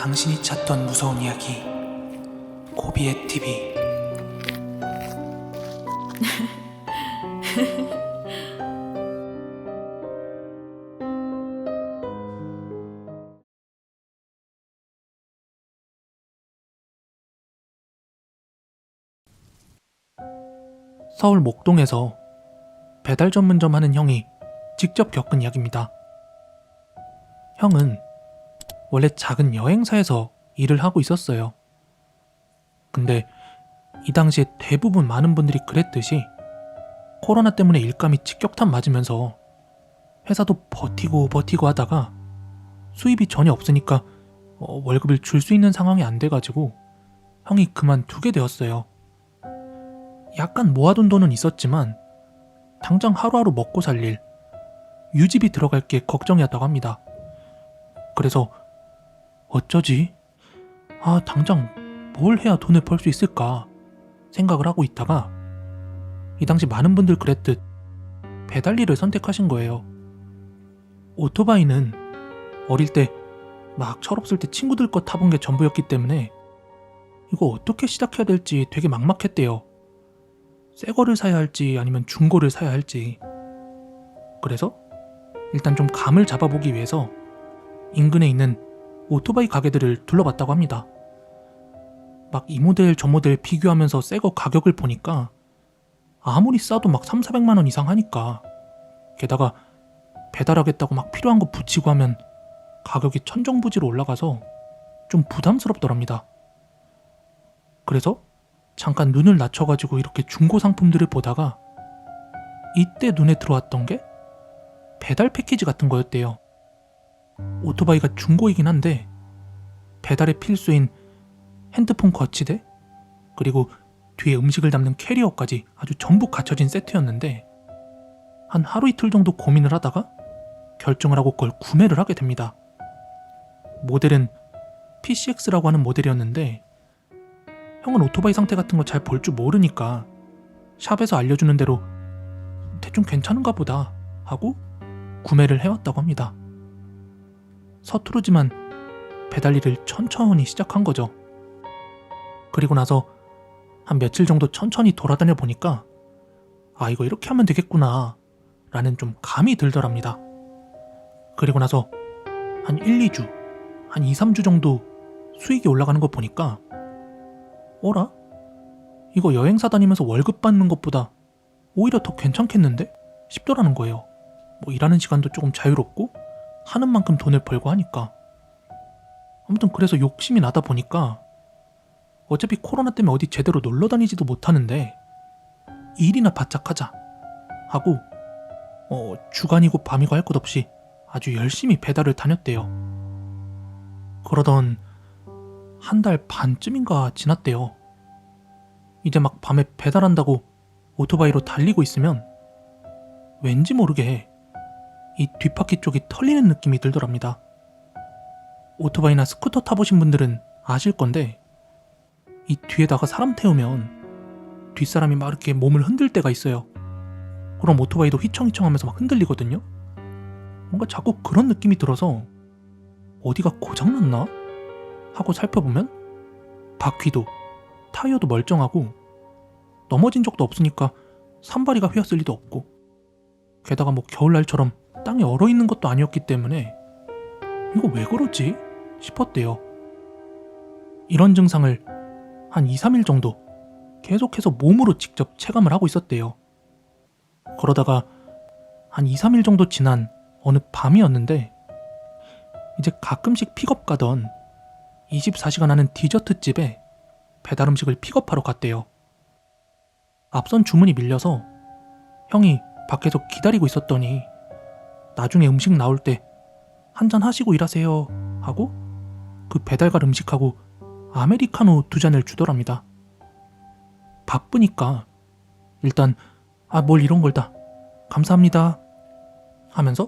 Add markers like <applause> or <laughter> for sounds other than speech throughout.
당신이 찾던 무서운 이야기 고비의 TV <laughs> 서울 목동에서 배달 전문점 하는 형이 직접 겪은 이야기입니다. 형은 원래 작은 여행사에서 일을 하고 있었어요. 근데 이 당시에 대부분 많은 분들이 그랬듯이 코로나 때문에 일감이 직격탄 맞으면서 회사도 버티고 버티고 하다가 수입이 전혀 없으니까 어, 월급을 줄 수 있는 상황이 안 돼가지고 형이 그만두게 되었어요. 약간 모아둔 돈은 있었지만 당장 하루하루 먹고 살 일, 유지비 들어갈 게 걱정이었다고 합니다. 그래서 어쩌지? 아, 당장 뭘 해야 돈을 벌 수 있을까 생각을 하고 있다가 이 당시 많은 분들 그랬듯 배달 일을 선택하신 거예요. 오토바이는 어릴 때 막 철없을 때 친구들 거 타본 게 전부였기 때문에 이거 어떻게 시작해야 될지 되게 막막했대요. 새 거를 사야 할지 아니면 중고를 사야 할지. 그래서 일단 좀 감을 잡아보기 위해서 인근에 있는 오토바이 가게들을 둘러봤다고 합니다. 막 이 모델 저 모델 비교하면서 새거 가격을 보니까 아무리 싸도 막 3, 400만 원 이상 하니까 게다가 배달하겠다고 막 필요한 거 붙이고 하면 가격이 천정부지로 올라가서 좀 부담스럽더랍니다. 그래서 잠깐 눈을 낮춰가지고 이렇게 중고 상품들을 보다가 이때 눈에 들어왔던 게 배달 패키지 같은 거였대요. 오토바이가 중고이긴 한데 배달에 필수인 핸드폰 거치대 그리고 뒤에 음식을 담는 캐리어까지 아주 전부 갖춰진 세트였는데 한 하루 이틀 정도 고민을 하다가 결정을 하고 그걸 구매를 하게 됩니다. 모델은 PCX라고 하는 모델이었는데 형은 오토바이 상태 같은 거 잘 볼 줄 모르니까 샵에서 알려주는 대로 대충 괜찮은가 보다 하고 구매를 해왔다고 합니다. 서투르지만 배달 일을 천천히 시작한 거죠. 그리고 나서 한 며칠 정도 천천히 돌아다녀 보니까 아, 이거 이렇게 하면 되겠구나 라는 좀 감이 들더랍니다. 그리고 나서 한 1, 2주, 한 2, 3주 정도 수익이 올라가는 거 보니까 어라? 이거 여행사 다니면서 월급 받는 것보다 오히려 더 괜찮겠는데? 싶더라는 거예요. 뭐 일하는 시간도 조금 자유롭고 하는 만큼 돈을 벌고 하니까. 아무튼 그래서 욕심이 나다 보니까 어차피 코로나 때문에 어디 제대로 놀러 다니지도 못하는데 일이나 바짝 하자 하고 어, 주간이고 밤이고 할 것 없이 아주 열심히 배달을 다녔대요. 그러던 한 달 반쯤인가 지났대요. 이제 막 밤에 배달한다고 오토바이로 달리고 있으면 왠지 모르게 이 뒷바퀴 쪽이 털리는 느낌이 들더랍니다. 오토바이나 스쿠터 타보신 분들은 아실 건데 이 뒤에다가 사람 태우면 뒷사람이 막 이렇게 몸을 흔들 때가 있어요. 그럼 오토바이도 휘청휘청 하면서 막 흔들리거든요. 뭔가 자꾸 그런 느낌이 들어서 어디가 고장났나? 하고 살펴보면 바퀴도 타이어도 멀쩡하고 넘어진 적도 없으니까 산발이가 휘었을 리도 없고 게다가 뭐 겨울날처럼 땅이 얼어 있는 것도 아니었기 때문에 이거 왜 그러지? 싶었대요. 이런 증상을 한 2, 3일 정도 계속해서 몸으로 직접 체감을 하고 있었대요. 그러다가 한 2, 3일 정도 지난 어느 밤이었는데 이제 가끔씩 픽업 가던 24시간 하는 디저트 집에 배달 음식을 픽업하러 갔대요. 앞선 주문이 밀려서 형이 밖에서 기다리고 있었더니 나중에 음식 나올 때 한잔 하시고 일하세요 하고 그 배달갈 음식하고 아메리카노 두 잔을 주더랍니다. 바쁘니까 일단 아 뭘 이런 걸 다 감사합니다 하면서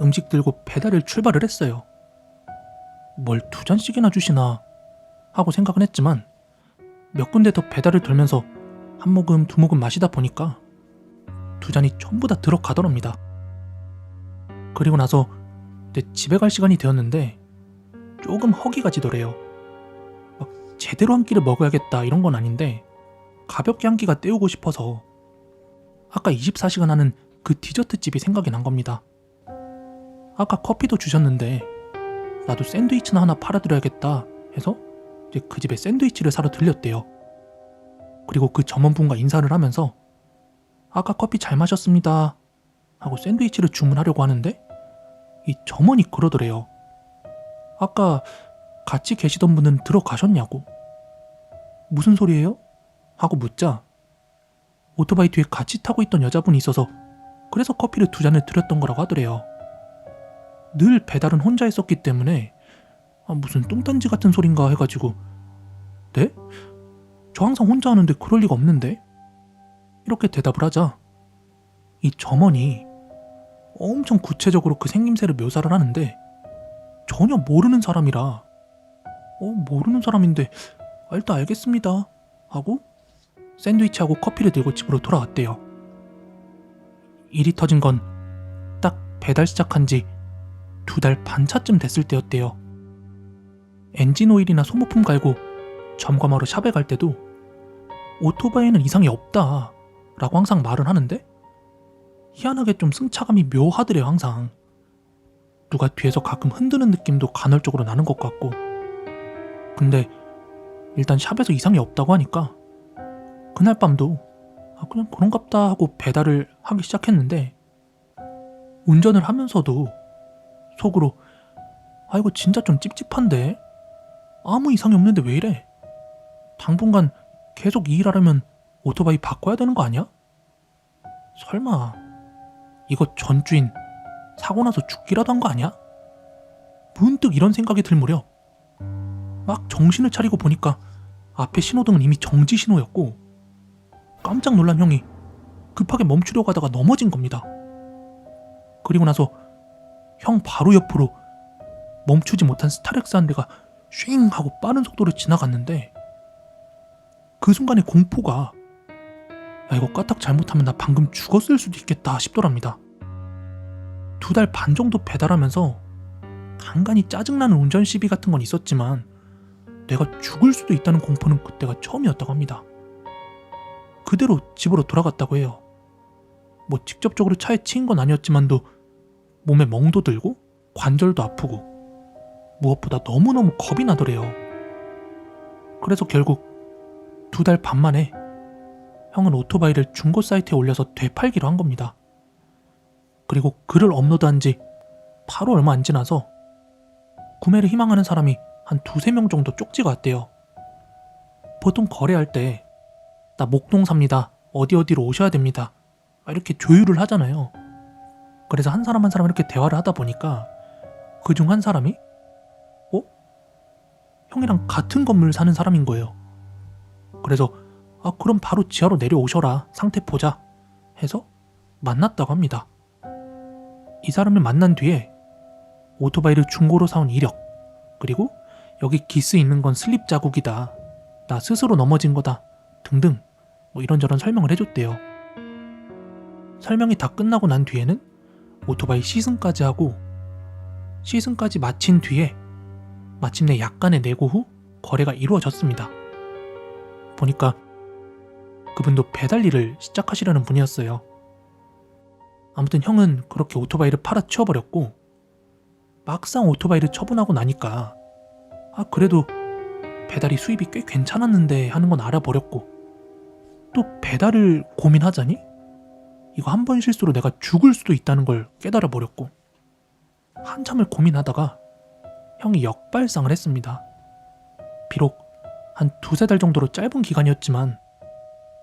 음식 들고 배달을 출발을 했어요. 뭘 두 잔씩이나 주시나 하고 생각은 했지만 몇 군데 더 배달을 돌면서 한 모금 두 모금 마시다 보니까 두 잔이 전부 다 들어가더랍니다. 그리고 나서 이제 집에 갈 시간이 되었는데 조금 허기가 지더래요. 막 제대로 한 끼를 먹어야겠다 이런 건 아닌데 가볍게 한 끼가 때우고 싶어서 아까 24시간 하는 그 디저트 집이 생각이 난 겁니다. 아까 커피도 주셨는데 나도 샌드위치나 하나 팔아드려야겠다 해서 이제 그 집에 샌드위치를 사러 들렸대요. 그리고 그 점원분과 인사를 하면서 아까 커피 잘 마셨습니다 하고 샌드위치를 주문하려고 하는데 이 점원이 그러더래요. 아까 같이 계시던 분은 들어가셨냐고. 무슨 소리예요? 하고 묻자 오토바이 뒤에 같이 타고 있던 여자분이 있어서 그래서 커피를 두 잔을 드렸던 거라고 하더래요. 늘 배달은 혼자 했었기 때문에 아, 무슨 똥단지 같은 소린가 해가지고 네? 저 항상 혼자 하는데 그럴 리가 없는데? 이렇게 대답을 하자 이 점원이 엄청 구체적으로 그 생김새를 묘사를 하는데 전혀 모르는 사람이라 어 모르는 사람인데 아, 일단 알겠습니다 하고 샌드위치하고 커피를 들고 집으로 돌아왔대요. 일이 터진 건 딱 배달 시작한 지 두 달 반 차쯤 됐을 때였대요. 엔진 오일이나 소모품 갈고 점검하러 샵에 갈 때도 오토바이에는 이상이 없다 라고 항상 말을 하는데 희한하게 좀 승차감이 묘하더래요 항상. 누가 뒤에서 가끔 흔드는 느낌도 간헐적으로 나는 것 같고. 근데 일단 샵에서 이상이 없다고 하니까 그날 밤도 아, 그냥 그런갑다 하고 배달을 하기 시작했는데 운전을 하면서도 속으로 아 이거 진짜 좀 찝찝한데? 아무 이상이 없는데 왜 이래? 당분간 계속 이 일하려면 오토바이 바꿔야 되는 거 아니야? 설마 이거 전 주인 사고 나서 죽기라도 한 거 아니야? 문득 이런 생각이 들 무렵 막 정신을 차리고 보니까 앞에 신호등은 이미 정지 신호였고 깜짝 놀란 형이 급하게 멈추려고 하다가 넘어진 겁니다. 그리고 나서 형 바로 옆으로 멈추지 못한 스타렉스 한 대가 쉥 하고 빠른 속도로 지나갔는데 그 순간의 공포가 야 이거 까딱 잘못하면 나 방금 죽었을 수도 있겠다 싶더랍니다. 두 달 반 정도 배달하면서 간간히 짜증나는 운전 시비 같은 건 있었지만 내가 죽을 수도 있다는 공포는 그때가 처음이었다고 합니다. 그대로 집으로 돌아갔다고 해요. 뭐 직접적으로 차에 치인 건 아니었지만도 몸에 멍도 들고 관절도 아프고 무엇보다 너무너무 겁이 나더래요. 그래서 결국 두 달 반 만에 형은 오토바이를 중고 사이트에 올려서 되팔기로 한 겁니다. 그리고 글을 업로드한 지 바로 얼마 안 지나서 구매를 희망하는 사람이 한 두세 명 정도 쪽지가 왔대요. 보통 거래할 때 나 목동 삽니다. 어디 어디로 오셔야 됩니다. 이렇게 조율을 하잖아요. 그래서 한 사람 한 사람 이렇게 대화를 하다 보니까 그 중 한 사람이 어? 형이랑 같은 건물 사는 사람인 거예요. 그래서 아 그럼 바로 지하로 내려오셔라 상태 보자 해서 만났다고 합니다. 이 사람을 만난 뒤에 오토바이를 중고로 사온 이력 그리고 여기 기스 있는 건 슬립 자국이다 나 스스로 넘어진 거다 등등 뭐 이런저런 설명을 해줬대요. 설명이 다 끝나고 난 뒤에는 오토바이 시승까지 하고 시승까지 마친 뒤에 마침내 약간의 내고 후 거래가 이루어졌습니다. 보니까 그분도 배달 일을 시작하시려는 분이었어요. 아무튼 형은 그렇게 오토바이를 팔아 치워버렸고 막상 오토바이를 처분하고 나니까 아 그래도 배달이 수입이 꽤 괜찮았는데 하는 건 알아버렸고 또 배달을 고민하자니 이거 한 번 실수로 내가 죽을 수도 있다는 걸 깨달아 버렸고 한참을 고민하다가 형이 역발상을 했습니다. 비록 한 두세 달 정도로 짧은 기간이었지만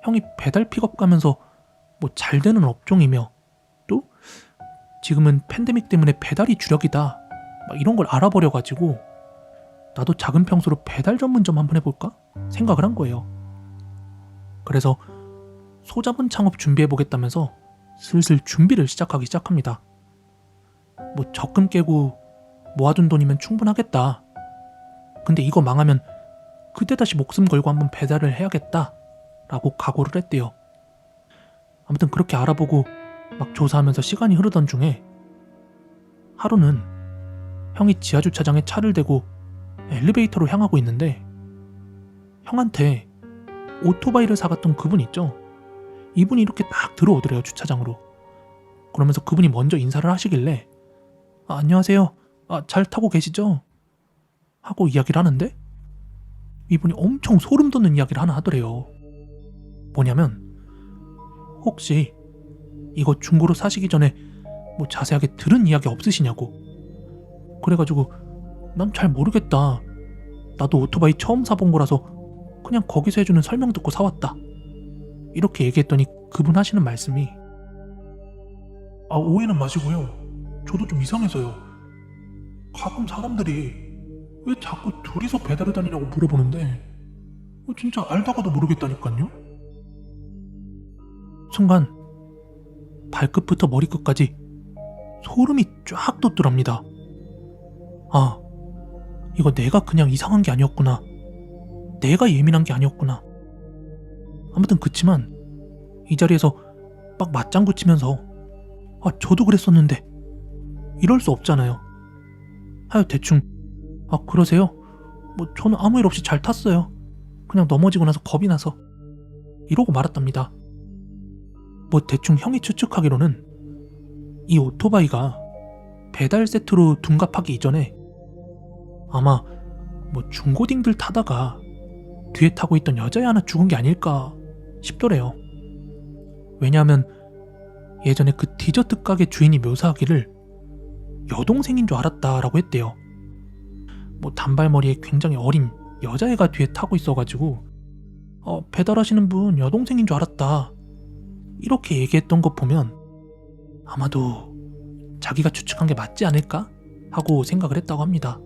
형이 배달 픽업 가면서 뭐 잘 되는 업종이며 또 지금은 팬데믹 때문에 배달이 주력이다 막 이런 걸 알아버려 가지고 나도 작은 평소로 배달 전문점 한번 해볼까 생각을 한 거예요. 그래서 소자본 창업 준비해보겠다면서 슬슬 준비를 시작하기 시작합니다. 뭐 적금 깨고 모아둔 돈이면 충분하겠다. 근데 이거 망하면 그때 다시 목숨 걸고 한번 배달을 해야겠다. 라고 각오를 했대요. 아무튼 그렇게 알아보고 막 조사하면서 시간이 흐르던 중에 하루는 형이 지하주차장에 차를 대고 엘리베이터로 향하고 있는데 형한테 오토바이를 사갔던 그분 있죠? 이분이 이렇게 딱 들어오더래요 주차장으로 그러면서 그분이 먼저 인사를 하시길래 아, 안녕하세요 아, 잘 타고 계시죠? 하고 이야기를 하는데 이분이 엄청 소름 돋는 이야기를 하나 하더래요 뭐냐면 혹시 이거 중고로 사시기 전에 뭐 자세하게 들은 이야기 없으시냐고. 그래가지고 난 잘 모르겠다. 나도 오토바이 처음 사본 거라서 그냥 거기서 해주는 설명 듣고 사왔다. 이렇게 얘기했더니 그분 하시는 말씀이 아 오해는 마시고요. 저도 좀 이상해서요. 가끔 사람들이 왜 자꾸 둘이서 배달을 다니냐고 물어보는데 어, 진짜 알다가도 모르겠다니까요 순간 발끝부터 머리끝까지 소름이 쫙 돋더랍니다. 아 이거 내가 그냥 이상한 게 아니었구나. 내가 예민한 게 아니었구나. 아무튼 그치만 이 자리에서 막 맞장구 치면서 아 저도 그랬었는데 이럴 수 없잖아요. 하여 대충 아 그러세요? 뭐 저는 아무 일 없이 잘 탔어요. 그냥 넘어지고 나서 겁이 나서 이러고 말았답니다 뭐 대충 형이 추측하기로는 이 오토바이가 배달 세트로 둔갑하기 이전에 아마 뭐 중고딩들 타다가 뒤에 타고 있던 여자애 하나 죽은 게 아닐까 싶더래요. 왜냐하면 예전에 그 디저트 가게 주인이 묘사하기를 여동생인 줄 알았다라고 했대요. 뭐 단발머리에 굉장히 어린 여자애가 뒤에 타고 있어가지고 어, 배달하시는 분 여동생인 줄 알았다. 이렇게 얘기했던 거 보면 아마도 자기가 추측한 게 맞지 않을까 하고 생각을 했다고 합니다.